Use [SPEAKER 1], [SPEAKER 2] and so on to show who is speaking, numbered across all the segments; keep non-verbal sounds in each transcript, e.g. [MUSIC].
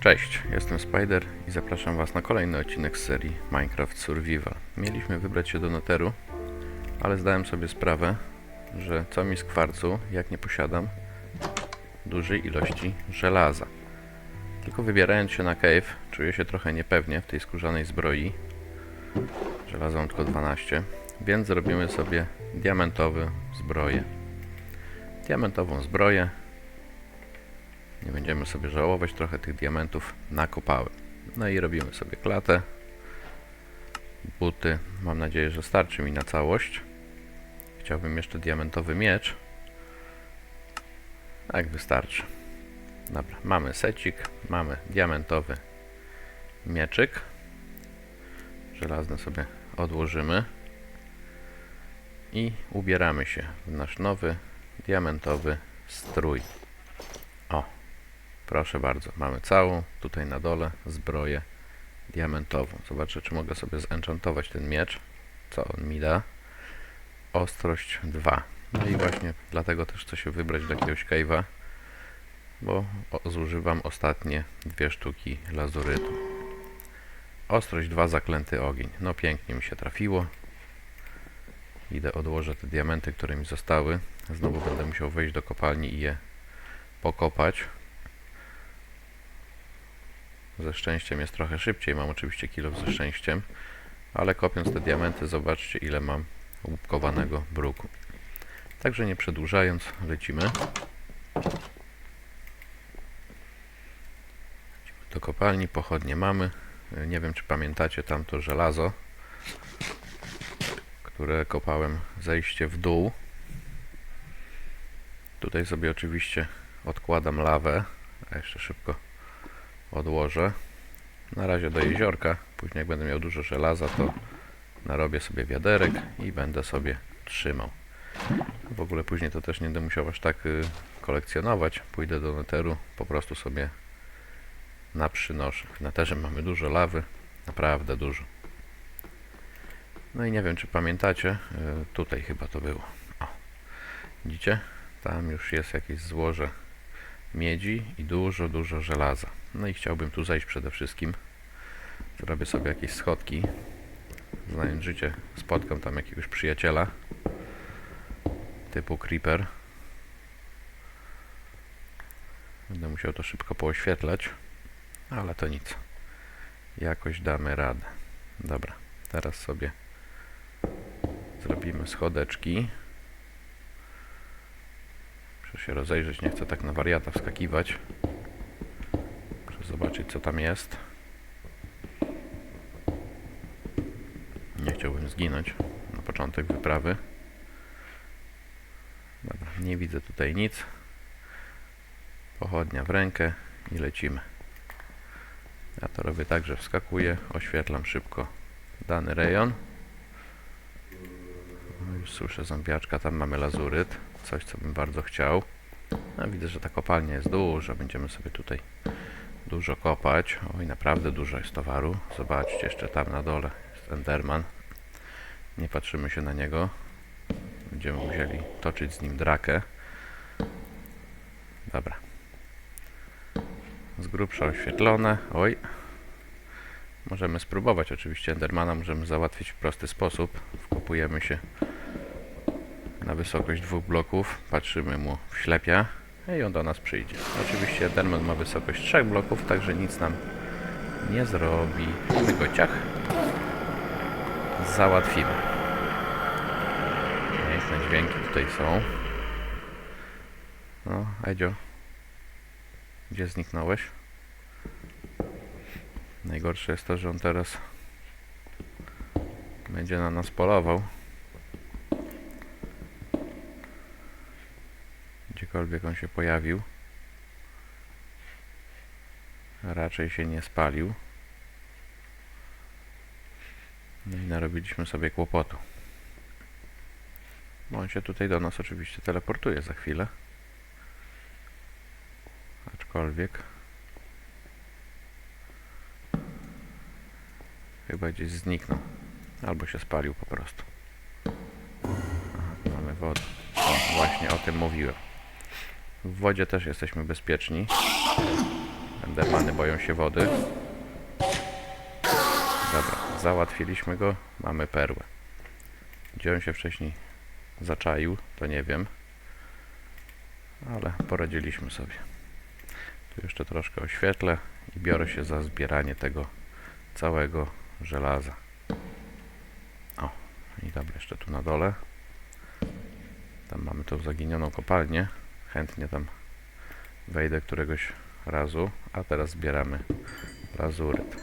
[SPEAKER 1] Cześć, jestem Spider i zapraszam Was na kolejny odcinek z serii Minecraft Survival. Mieliśmy wybrać się do Netheru, ale zdałem sobie sprawę, że co mi z kwarcu, jak nie posiadam dużej ilości żelaza. Tylko wybierając się na cave, czuję się trochę niepewnie w tej skórzanej zbroi. Żelazo mam tylko 12, więc zrobimy sobie diamentowy zbroję. Diamentową zbroję nie będziemy sobie żałować, trochę tych diamentów nakopałem. No i robimy sobie klatę, buty. Mam nadzieję, że starczy mi na całość. Chciałbym jeszcze diamentowy miecz. Tak, wystarczy. Dobra, mamy secik, mamy diamentowy mieczyk. Żelazny sobie odłożymy. I ubieramy się w nasz nowy diamentowy strój. O, Proszę bardzo, mamy całą tutaj na dole zbroję diamentową. Zobaczę, czy mogę sobie zenchantować ten miecz. Co on mi da? Ostrość 2. No i właśnie dlatego też chcę się wybrać do jakiegoś cave'a, bo zużywam ostatnie dwie sztuki lazurytu. Ostrość 2, zaklęty ogień. No pięknie mi się trafiło. Idę, odłożę te diamenty, które mi zostały. Znowu będę musiał wejść do kopalni i je pokopać. Ze szczęściem jest trochę szybciej, mam oczywiście kilo ze szczęściem, ale kopiąc te diamenty zobaczcie ile mam łupkowanego bruku. Także nie przedłużając, lecimy. Do kopalni pochodnie mamy. Nie wiem czy pamiętacie tamto żelazo, które kopałem zejście w dół. Tutaj sobie oczywiście odkładam lawę, a jeszcze szybko odłożę. Na razie do jeziorka. Później jak będę miał dużo żelaza, to narobię sobie wiaderek i będę sobie trzymał. W ogóle później to też nie będę musiał aż tak y, kolekcjonować. Pójdę do neteru, po prostu sobie naprzynoszę. W neterze mamy dużo lawy, naprawdę dużo. No i nie wiem, czy pamiętacie, y, tutaj chyba to było. O, widzicie? Tam już jest jakieś złoże miedzi i dużo, dużo żelaza. No i chciałbym tu zejść przede wszystkim. Zrobię sobie jakieś schodki. Znając życie, spotkam tam jakiegoś przyjaciela typu Creeper. Będę musiał to szybko pooświetlać, ale to nic. Jakoś damy radę. Dobra, teraz sobie zrobimy schodeczki. Muszę się rozejrzeć, nie chcę tak na wariata wskakiwać. Zobaczyć co tam jest. Nie chciałbym zginąć na początek wyprawy. Dobra, nie widzę tutaj nic. Pochodnia w rękę i lecimy. Ja to robię tak, że wskakuję, oświetlam szybko dany rejon. No, Już słyszę zombiaczka, tam mamy lazuryt, coś co bym bardzo chciał. No, widzę, że ta kopalnia jest duża, będziemy sobie tutaj dużo kopać. Oj, naprawdę dużo jest towaru. Zobaczcie, jeszcze tam na dole jest Enderman. Nie patrzymy się na niego. Będziemy musieli toczyć z nim drakę. Dobra. Z grubsza oświetlone. Oj. Możemy spróbować oczywiście Endermana, możemy załatwić w prosty sposób. Wkopujemy się na wysokość dwóch bloków, patrzymy mu w ślepia i on do nas przyjdzie. Oczywiście Enderman ma wysokość trzech bloków, także nic nam nie zrobi. My go ciach załatwimy. Piękne dźwięki tutaj są. No, Edzio. Gdzie zniknąłeś? Najgorsze jest to, że on teraz będzie na nas polował. Gdziekolwiek on się pojawił. Raczej się nie spalił. No i narobiliśmy sobie kłopotu. Bo on się tutaj do nas oczywiście teleportuje za chwilę. Aczkolwiek chyba gdzieś zniknął. Albo się spalił po prostu. Aha, mamy wodę. O, właśnie o tym mówiłem. W wodzie też jesteśmy bezpieczni. Endermany boją się wody. Dobra, załatwiliśmy go. Mamy perłę. Gdzie on się wcześniej zaczaił, to nie wiem. Ale poradziliśmy sobie. Tu jeszcze troszkę oświetlę i biorę się za zbieranie tego całego żelaza. O, i dobra, jeszcze tu na dole. Tam mamy tą zaginioną kopalnię. Chętnie tam wejdę któregoś razu. A teraz zbieramy lazuryt.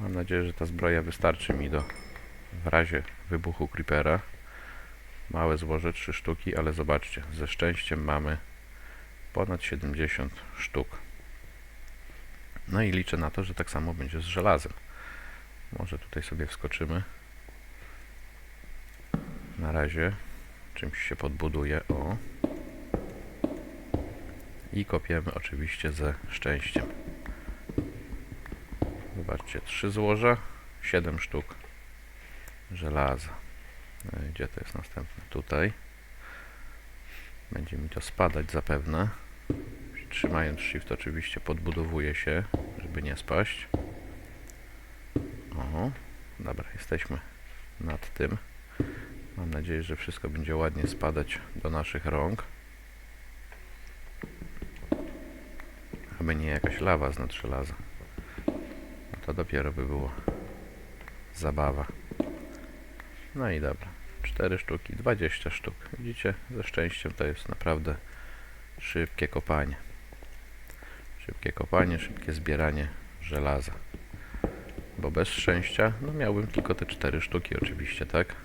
[SPEAKER 1] Mam nadzieję, że ta zbroja wystarczy mi do w razie wybuchu creepera. Małe złoże, 3 sztuki, ale zobaczcie, ze szczęściem mamy ponad 70 sztuk. No i liczę na to, że tak samo będzie z żelazem. Może tutaj sobie wskoczymy. Na razie czymś się podbuduje. O. I kopiemy oczywiście ze szczęściem. Zobaczcie, trzy złoża, 7 sztuk żelaza. No Gdzie to jest następne? Tutaj. Będzie mi to spadać zapewne. Trzymając shift oczywiście podbudowuje się, żeby nie spaść. O, dobra, jesteśmy nad tym. Mam nadzieję, że wszystko będzie ładnie spadać do naszych rąk. Aby nie jakaś lawa z nad żelaza. No to dopiero by było zabawa. No i dobra. 4 sztuki, 20 sztuk. Widzicie, ze szczęściem to jest naprawdę szybkie kopanie. Szybkie kopanie, szybkie zbieranie żelaza. Bo bez szczęścia, no miałbym tylko te 4 sztuki oczywiście, tak?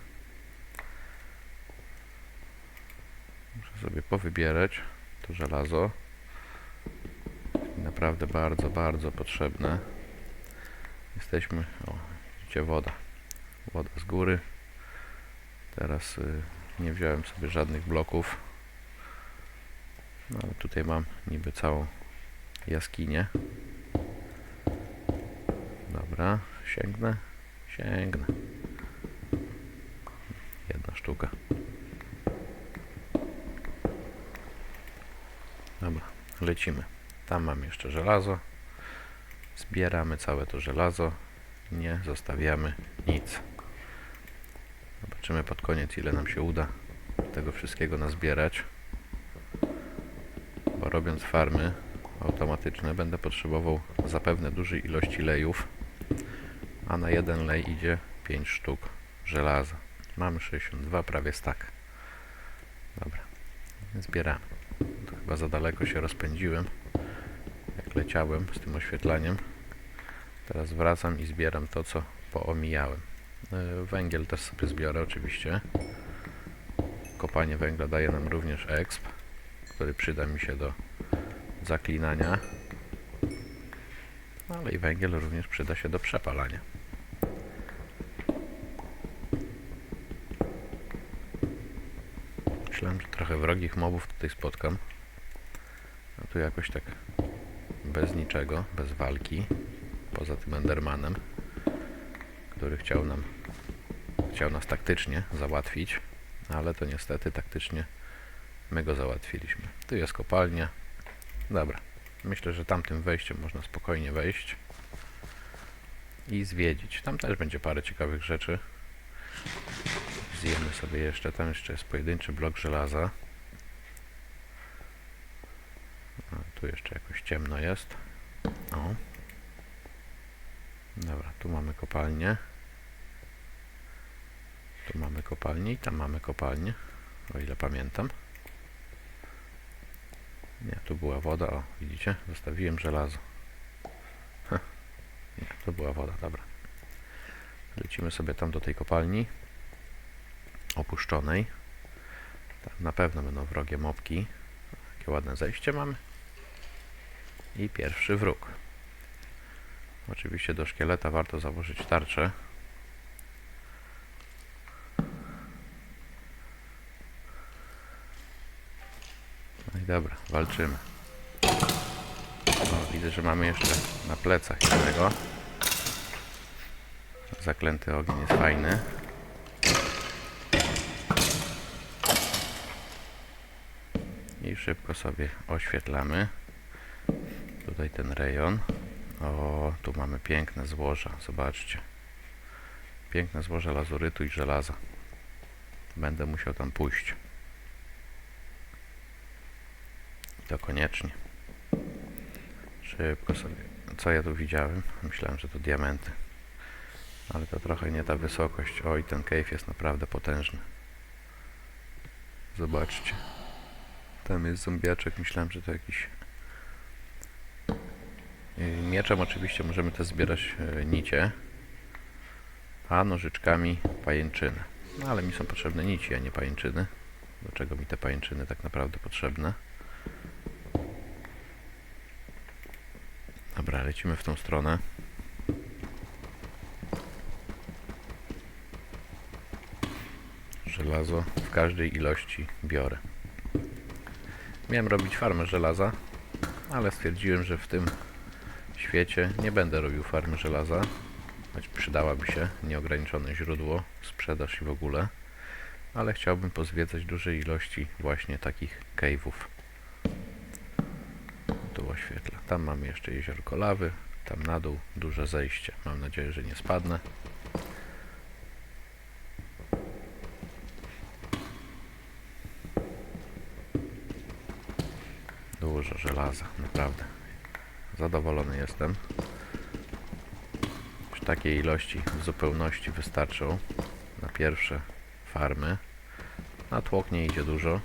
[SPEAKER 1] Sobie powybierać to żelazo. Naprawdę bardzo, bardzo potrzebne. Jesteśmy, o, widzicie woda. Woda z góry. Teraz y, nie wziąłem sobie żadnych bloków. No ale tutaj mam niby całą jaskinię. Dobra, sięgnę. Sięgnę. Jedna sztuka. Dobra, lecimy. Tam mam jeszcze żelazo. Zbieramy całe to żelazo. Nie zostawiamy nic. Zobaczymy pod koniec, ile nam się uda tego wszystkiego nazbierać. Bo robiąc farmy automatyczne, będę potrzebował zapewne dużej ilości lejów, a na jeden lej idzie 5 sztuk żelaza. Mamy 62, prawie stak. Dobra, zbieramy. Chyba za daleko się rozpędziłem, jak leciałem z tym oświetlaniem. Teraz wracam i zbieram to, co poomijałem. E, Węgiel też sobie zbiorę oczywiście. Kopanie węgla daje nam również exp, który przyda mi się do zaklinania. No, Ale i węgiel również przyda się do przepalania. Myślałem, że trochę wrogich mobów tutaj spotkam. A tu jakoś tak bez niczego, bez walki. Poza tym Endermanem który chciał nam chciał nas taktycznie załatwić, ale to niestety taktycznie my go załatwiliśmy. Tu jest kopalnia. Dobra. Myślę, że tamtym wejściem można spokojnie wejść i zwiedzić. Tam też będzie parę ciekawych rzeczy. Zjemy sobie jeszcze. Tam jeszcze jest pojedynczy blok żelaza. A, tu jeszcze jakoś ciemno jest. O. Dobra, tu mamy kopalnię. Tu mamy kopalnię i tam mamy kopalnię, o ile pamiętam. Nie, tu była woda, o, widzicie? Zostawiłem żelazo. Heh. Nie, to była woda, dobra. Lecimy sobie tam do tej kopalni opuszczonej. Tam na pewno będą wrogie mopki. Jakie ładne zejście mamy. I pierwszy wróg. Oczywiście do szkieleta warto założyć tarczę. No i dobra, walczymy. O, widzę, że mamy jeszcze na plecach jednego. Zaklęty ogień jest fajny. I szybko sobie oświetlamy. Tutaj ten rejon. O, tu mamy piękne złoża, zobaczcie. Piękne złoże lazurytu i żelaza. Będę musiał tam pójść. To koniecznie. Szybko sobie. Co ja tu widziałem? Myślałem, że to diamenty. Ale to trochę nie ta wysokość. Oj, ten cave jest naprawdę potężny. Zobaczcie. Tam jest zombiaczek. Myślałem, że to jakiś... Yy, Mieczem oczywiście możemy też zbierać yy, nicie. A nożyczkami pajęczyny. No ale mi są potrzebne nici, a nie pajęczyny. Do czego mi te pajęczyny tak naprawdę potrzebne? Dobra, lecimy w tą stronę. Żelazo w każdej ilości biorę. Miałem robić farmę żelaza, ale stwierdziłem, że w tym świecie nie będę robił farmy żelaza, choć przydałaby się nieograniczone źródło, sprzedaż i w ogóle, ale chciałbym pozwiedzać dużej ilości właśnie takich cave'ów. Tu oświetla. Tam mamy jeszcze jeziorko lawy, tam na dół duże zejście. Mam nadzieję, że nie spadnę. Dużo żelaza, naprawdę. Zadowolony jestem. Już takiej ilości w zupełności wystarczą na pierwsze farmy. Na tłok nie idzie dużo.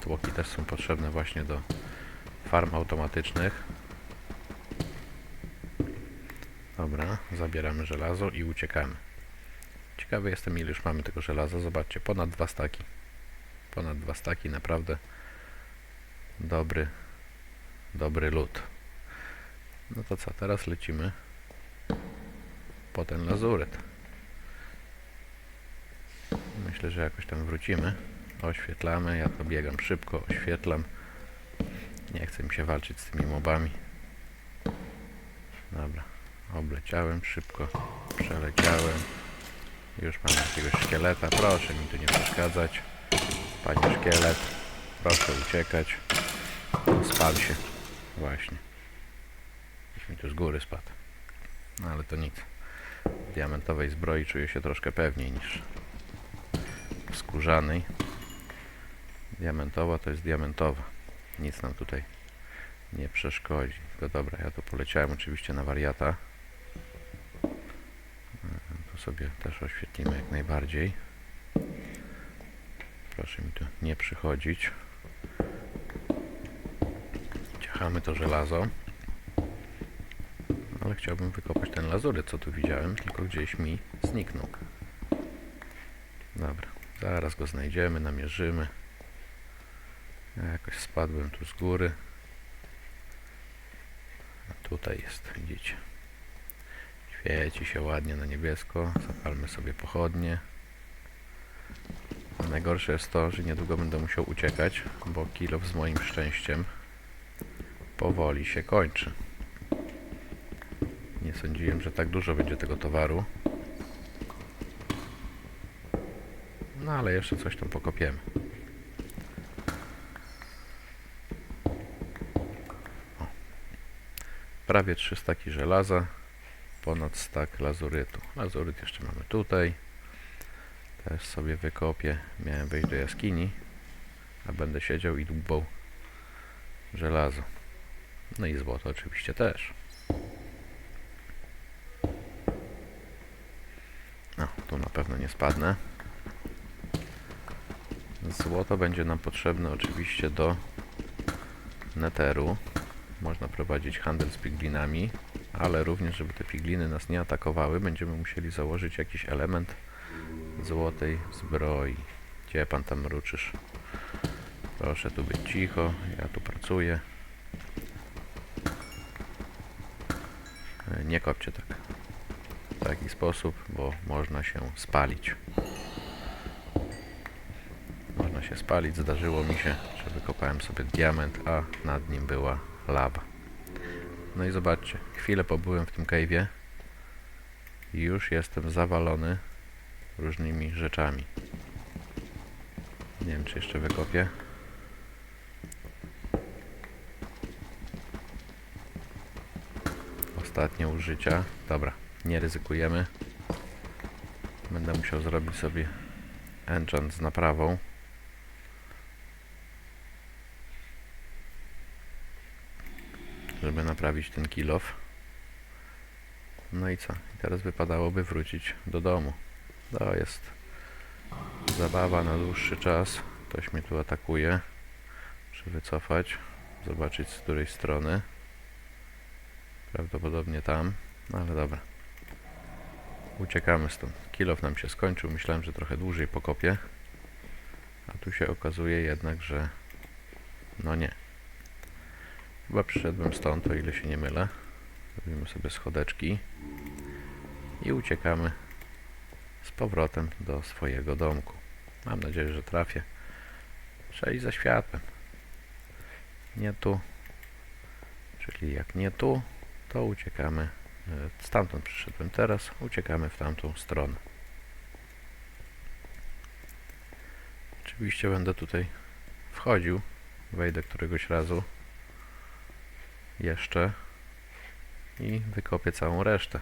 [SPEAKER 1] Tłoki też są potrzebne właśnie do farm automatycznych. Dobra, zabieramy żelazo i uciekamy. Ciekawy jestem ile już mamy tego żelaza. Zobaczcie, ponad dwa staki. Ponad dwa staki, naprawdę dobry, dobry lód. No to co, teraz lecimy po ten lazuret. Myślę, że jakoś tam wrócimy. Oświetlamy, ja to biegam szybko, oświetlam. Nie chcę mi się walczyć z tymi mobami. Dobra, obleciałem szybko, przeleciałem. Już mam jakiegoś szkieleta. Proszę mi tu nie przeszkadzać. Panie szkielet, proszę uciekać. Spadł się. Właśnie. Mi tu z góry spadł. No ale to nic. W diamentowej zbroi czuję się troszkę pewniej niż w skórzanej. Diamentowa to jest diamentowa. Nic nam tutaj nie przeszkodzi. Tylko dobra, ja tu poleciałem oczywiście na wariata. E, Tu sobie też oświetlimy jak najbardziej. Proszę mi tu nie przychodzić. Ciachamy to żelazo. Ale chciałbym wykopać ten lazury, co tu widziałem, tylko gdzieś mi zniknął. Dobra, zaraz go znajdziemy, namierzymy. Ja jakoś spadłem tu z góry. A tutaj jest, widzicie. Świeci się ładnie na niebiesko. Zapalmy sobie pochodnie. A najgorsze jest to, że niedługo będę musiał uciekać, bo kilof z moim szczęściem powoli się kończy. Nie sądziłem, że tak dużo będzie tego towaru. No ale jeszcze coś tam pokopiemy. O. Prawie 3 staki żelaza, ponad stak lazurytu. Lazuryt jeszcze mamy tutaj. Też sobie wykopię. Miałem wejść do jaskini, a będę siedział i dłubał żelazo. No i złoto oczywiście też. No, tu na pewno nie spadnę. Złoto będzie nam potrzebne oczywiście do neteru. Można prowadzić handel z piglinami, ale również, żeby te pigliny nas nie atakowały, będziemy musieli założyć jakiś element złotej zbroi. Gdzie pan tam mruczysz? Proszę tu być cicho, ja tu pracuję. Nie kopcie tak. Taki sposób, bo można się spalić. Można się spalić. Zdarzyło mi się, że wykopałem sobie diament, a nad nim była lawa. No i zobaczcie, chwilę pobyłem w tym cave'ie i już jestem zawalony różnymi rzeczami. Nie wiem, czy jeszcze wykopię. Ostatnie użycia. Dobra, nie ryzykujemy. Będę musiał zrobić sobie enchant z naprawą. Żeby naprawić ten kill off. No i co? Teraz wypadałoby wrócić do domu. To jest zabawa na dłuższy czas. Ktoś mnie tu atakuje. Muszę wycofać. Zobaczyć z której strony. Prawdopodobnie tam. No ale dobra. Uciekamy stąd. Kilof nam się skończył. Myślałem, że trochę dłużej pokopię. A tu się okazuje jednak, że no nie. Chyba przyszedłem stąd, o ile się nie mylę. Robimy sobie schodeczki i uciekamy z powrotem do swojego domku. Mam nadzieję, że trafię. Trzeba iść za światłem. Nie tu. Czyli jak nie tu, to uciekamy. E, Stamtąd przyszedłem teraz. Uciekamy w tamtą stronę. Oczywiście będę tutaj wchodził. Wejdę któregoś razu. Jeszcze. I wykopię całą resztę.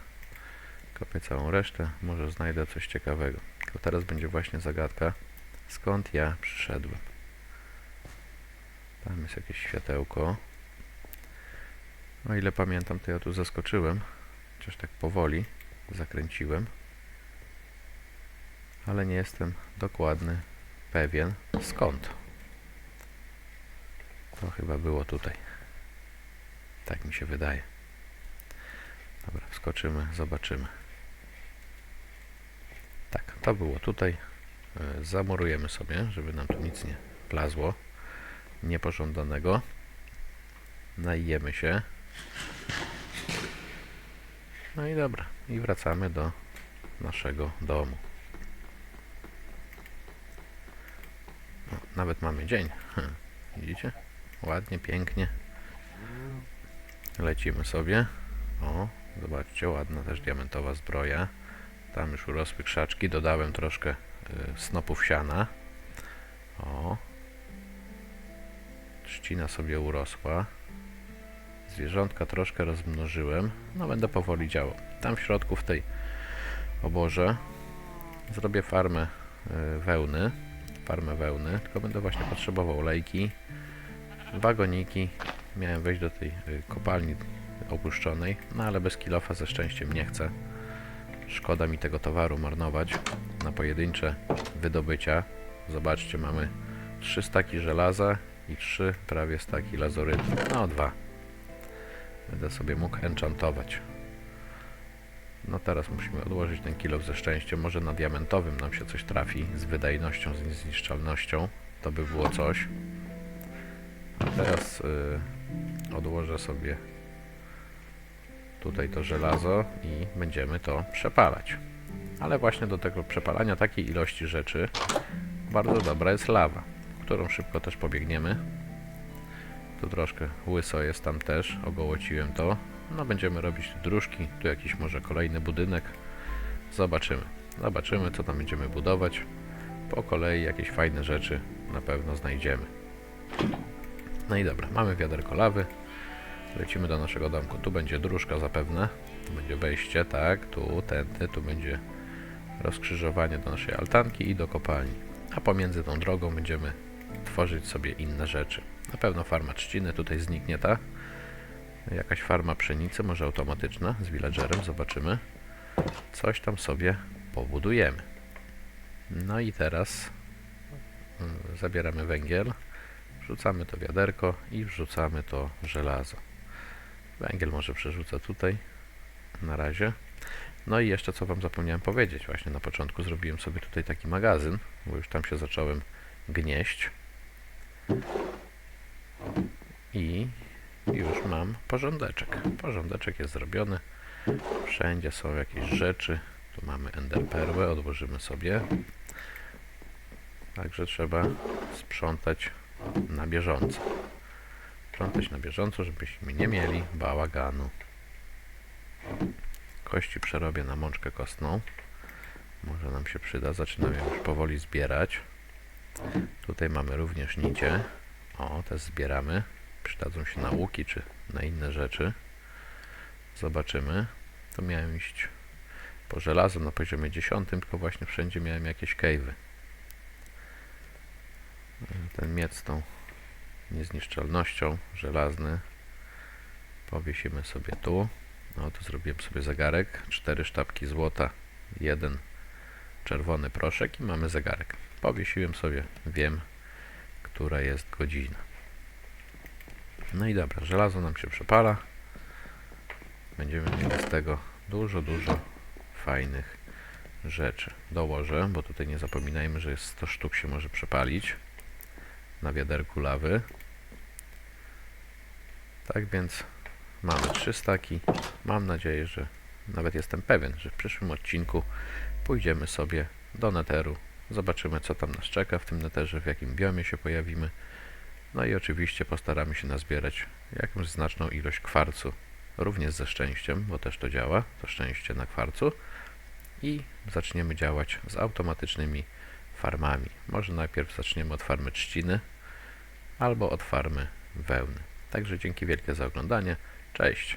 [SPEAKER 1] Kopię całą resztę. Może znajdę coś ciekawego. To teraz będzie właśnie zagadka. Skąd ja przyszedłem? Tam jest jakieś światełko. O ile pamiętam, to ja tu zaskoczyłem. Chociaż tak powoli zakręciłem. Ale nie jestem dokładny, pewien skąd. To chyba było tutaj. Tak mi się wydaje. Dobra, wskoczymy, zobaczymy. Tak, to było tutaj. E, Zamurujemy sobie, żeby nam tu nic nie plazło niepożądanego. Najemy się. No i dobra, i wracamy do naszego domu. No, nawet mamy dzień. [LAUGHS] Widzicie? Ładnie, pięknie. Lecimy sobie. O, zobaczcie, ładna też diamentowa zbroja. Tam już urosły krzaczki. Dodałem troszkę y, snopów siana. O. Trzcina sobie urosła. Zwierzątka troszkę rozmnożyłem. No będę powoli działał. Tam w środku w tej oborze zrobię farmę y, wełny. Farmę wełny. Tylko będę właśnie potrzebował lejki, wagoniki. Miałem wejść do tej y, kopalni opuszczonej, no ale bez kilofa ze szczęściem nie chcę. Szkoda mi tego towaru marnować na pojedyncze wydobycia. Zobaczcie, mamy 3 staki żelaza i 3 prawie staki lazorytu. No, dwa. Będę sobie mógł enchantować. No teraz musimy odłożyć ten kilof ze szczęściem. Może na diamentowym nam się coś trafi z wydajnością, z zniszczalnością. To by było coś. Teraz y, odłożę sobie tutaj to żelazo i będziemy to przepalać. Ale właśnie do tego przepalania takiej ilości rzeczy bardzo dobra jest lawa, którą szybko też pobiegniemy. Tu troszkę łyso jest tam też, ogołociłem to. No będziemy robić tu dróżki, tu jakiś może kolejny budynek. Zobaczymy. Zobaczymy co tam będziemy budować. Po kolei jakieś fajne rzeczy na pewno znajdziemy. No i dobra, mamy wiaderko lawy. Lecimy do naszego domku. Tu będzie dróżka zapewne. Tu będzie wejście, tak. Tu, tędy, tu będzie rozkrzyżowanie do naszej altanki i do kopalni. A pomiędzy tą drogą będziemy tworzyć sobie inne rzeczy. Na pewno farma trzciny tutaj zniknie ta. Jakaś farma pszenicy, może automatyczna, z villagerem, zobaczymy. Coś tam sobie pobudujemy. No i teraz mm, zabieramy węgiel, wrzucamy to wiaderko i wrzucamy to żelazo. Węgiel może przerzucę tutaj na razie. No i jeszcze co Wam zapomniałem powiedzieć. Właśnie na początku zrobiłem sobie tutaj taki magazyn, bo już tam się zacząłem gnieść. I już mam porządeczek. Porządeczek jest zrobiony. Wszędzie są jakieś rzeczy. Tu mamy enderperłę, odłożymy sobie. Także trzeba sprzątać na bieżąco. Sprzątać na bieżąco, żebyśmy nie mieli bałaganu. Kości przerobię na mączkę kostną. Może nam się przyda. Zaczynam ją już powoli zbierać. Tutaj mamy również nicie. O, te zbieramy. Przydadzą się na łuki czy na inne rzeczy. Zobaczymy. To miałem iść po żelazo na poziomie 10, tylko właśnie wszędzie miałem jakieś cave'y. Ten miec z tą niezniszczalnością żelazny powiesimy sobie tu. No tu zrobiłem sobie zegarek. Cztery sztabki złota, jeden czerwony proszek i mamy zegarek. Powiesiłem sobie, wiem, która jest godzina. No i dobra, żelazo nam się przepala. Będziemy mieli z tego dużo, dużo fajnych rzeczy. Dołożę, bo tutaj nie zapominajmy, że jest 100 sztuk się może przepalić na wiaderku lawy. Tak więc mamy trzy staki. Mam nadzieję, że nawet jestem pewien, że w przyszłym odcinku pójdziemy sobie do neteru. Zobaczymy, co tam nas czeka w tym neterze, w jakim biomie się pojawimy. No i oczywiście postaramy się nazbierać jakąś znaczną ilość kwarcu, również ze szczęściem, bo też to działa, to szczęście na kwarcu. I zaczniemy działać z automatycznymi farmami. Może najpierw zaczniemy od farmy trzciny, albo od farmy wełny. Także dzięki wielkie za oglądanie. Cześć!